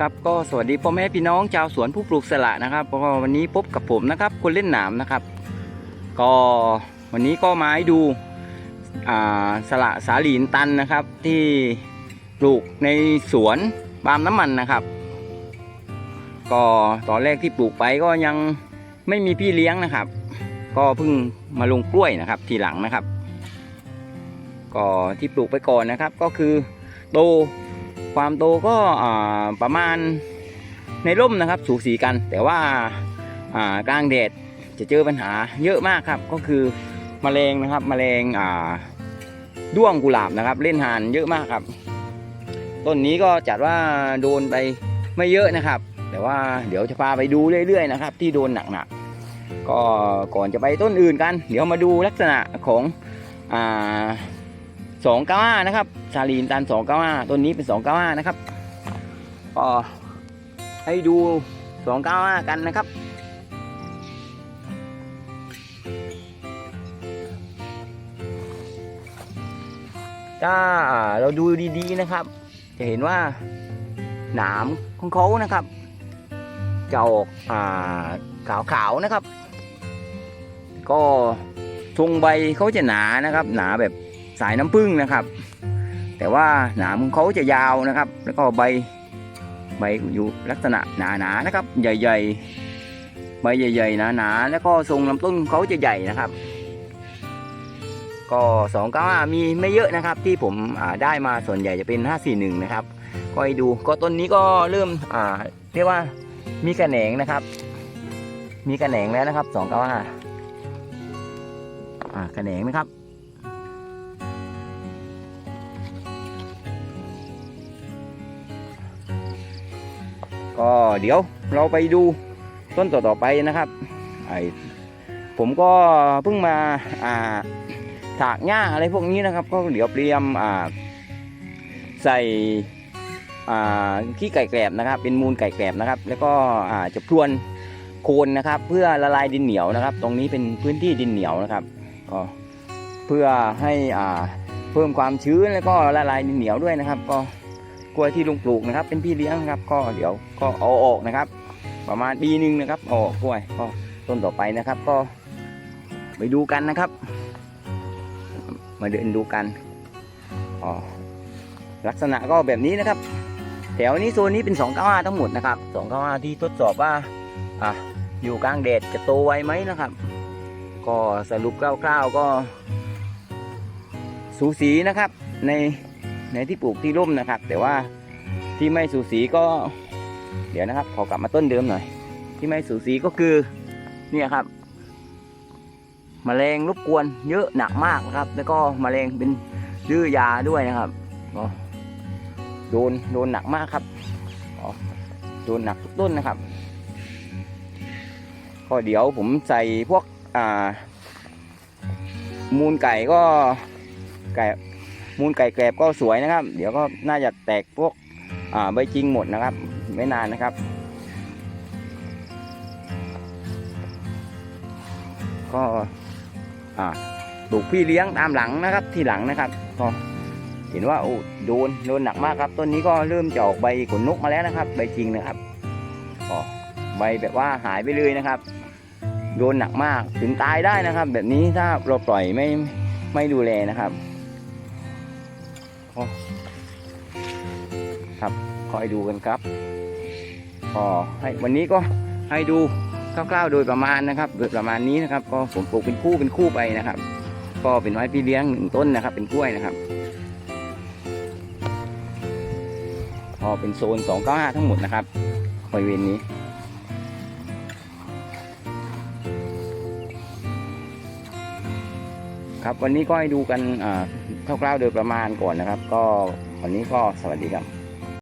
ครับก็สวัสดีพ่อแม่พี่น้องชาวสวนผู้ปลูกสละนะครับก็วันนี้พบกับผมนะครับคนเล่นหนามนะครับ ก็วันนี้ก็มาให้ดูสละสาลีนตันนะครับ ที่ปลูกในสวนปามน้ำมันนะครับ ก็ตอนแรกที่ปลูกไปก็ยังไม่มีพี่เลี้ยงนะครับ ก็เพิ่งมาลงกล้วยนะครับทีหลังนะครับ ก็ที่ปลูกไปก่อนนะครับก็คือโต ความโตก็ประมาณในร่มนะครับสูสีกัน แต่ว่ากลางแดดจะเจอปัญหาเยอะมากครับ ก็คือมแมลงนะครับมแมลงด้วงกุหลาบนะครับ เล่นหานเยอะมากครับ ต้นนี้ก็จัดว่าโดนไปไม่เยอะนะครับ แต่ว่าเดี๋ยวจะพาไปดูเรื่อยๆนะครับ ที่โดนหนักๆก็ก่อนจะไปต้นอื่นกัน เดี๋ยวมาดูลักษณะของอ่า สองก้าห้านะครับชาลีนตันสองก้าห้าต้นนี้เป็นสองก้าห้านะครับก็ให้ดูสองก้าวกันนะครับ ถ้าเราดูดีๆนะครับ จะเห็นว่าหนามของเขานะครับจะออกอ่าขาวๆนะครับ ก็ทรงใบเขาจะหนานะครับ หนาแบบ สายน้ำผึ้งนะครับ แต่ว่าหนามของเขาจะยาวนะครับ แล้วก็ใบใบอยู่ลักษณะหนาๆนะครับ ใหญ่ๆ ใบใหญ่ๆหนาๆแล้วก็ทรงลำต้นของเขาจะใหญ่นะครับ ก็สองก้ามีไม่เยอะนะครับ ที่ผมได้มาส่วนใหญ่จะเป็น541นะครับก็ให้ดูก็ต้นนี้ก็เริ่มอ่าเรียกว่ามีกระแหนงนะครับ มีกระแหนงแล้วนะครับ295อ่ากระแหนงนะครับ ก็เดี๋ยวเราไปดูต้นต่อๆไปนะครับไอผมก็เพิ่งมาอ่าถากหญ้าอะไรพวกนี้นะครับ ก็เดี๋ยวเตรียมอ่าใส่อ่าขี้ไก่แกลบนะครับ เป็นมูลไก่แกลบนะครับ แล้วก็อ่าจะพรวนโคนนะครับ เพื่อละลายดินเหนียวนะครับ ตรงนี้เป็นพื้นที่ดินเหนียวนะครับก็เพื่อให้อ่าเพิ่มความชื้นแล้วก็ละลายดินเหนียวด้วยนะครับ ก็ กล้วยที่ลุงปลูกนะครับ เป็นพี่เลี้ยงนะครับ ก็เดี๋ยวก็เอาออกนะครับ ประมาณปีหนึ่งนะครับเอาออกกล้วยก็ต้นต่อไปนะครับ ก็ไปดูกันนะครับ มาเดินดูกันอ๋อลักษณะก็แบบนี้นะครับ แถวนี้โซนนี้เป็น2 9 5ทั้งหมดนะครับ2 9 5ที่ทดสอบว่าอะอยู่กลางแดดจะโตไวไหมนะครับ ก็สรุปคร่าวๆก็สูสีนะครับใน ในที่ปลูกที่ร่มนะครับ แต่ว่าที่ไม่สูสีก็ เดี๋ยวนะครับขอกลับมาต้นเดิมหน่อย ที่ไม่สูสีก็คือเนี่ยครับแมลงรบกวนเยอะหนักมากนะครับ แล้วก็แมลงเป็นดื้อยาด้วยนะครับโดนโดนหนักมากครับอ๋อโดนหนักทุกต้นนะครับก็เดี๋ยวผมใส่พวกอ่ามูลไก่ก็ไก่ มูลไก่แกรบก็สวยนะครับ เดี๋ยวก็น่าจะแตกพวกใบจริงหมดนะครับ ไม่นานนะครับ ก็อ่าปลูกพี่เลี้ยงตามหลังนะครับที่หลังนะครับก็เห็นว่าโอ้โดนโดนหนักมากครับต้นนี้ก็เริ่มจะออกใบขนนกมาแล้วนะครับ ใบจริงนะครับก็ใบแบบว่าหายไปเลยนะครับ โดนหนักมากถึงตายได้นะครับ แบบนี้ถ้าเราปล่อยไม่ไม่ดูแลนะครับ ครับคอยดูกันครับก็ให้วันนี้ก็ให้ดูคร่าวๆโดยประมาณนะครับโดยประมาณนี้นะครับ ก็ผมปลูกเป็นคู่เป็นคู่ไปนะครับ ก็เป็นไม้พี่เลี้ยงหนึ่งต้นนะครับ เป็นกล้วยนะครับก็เป็นโซน 295 ทั้งหมดนะครับบริเวณนี้ ครับวันนี้ก็ให้ดูกันอ่า คร่าวๆโดยประมาณก่อนนะครับ ก็วันนี้ก็สวัสดีครับ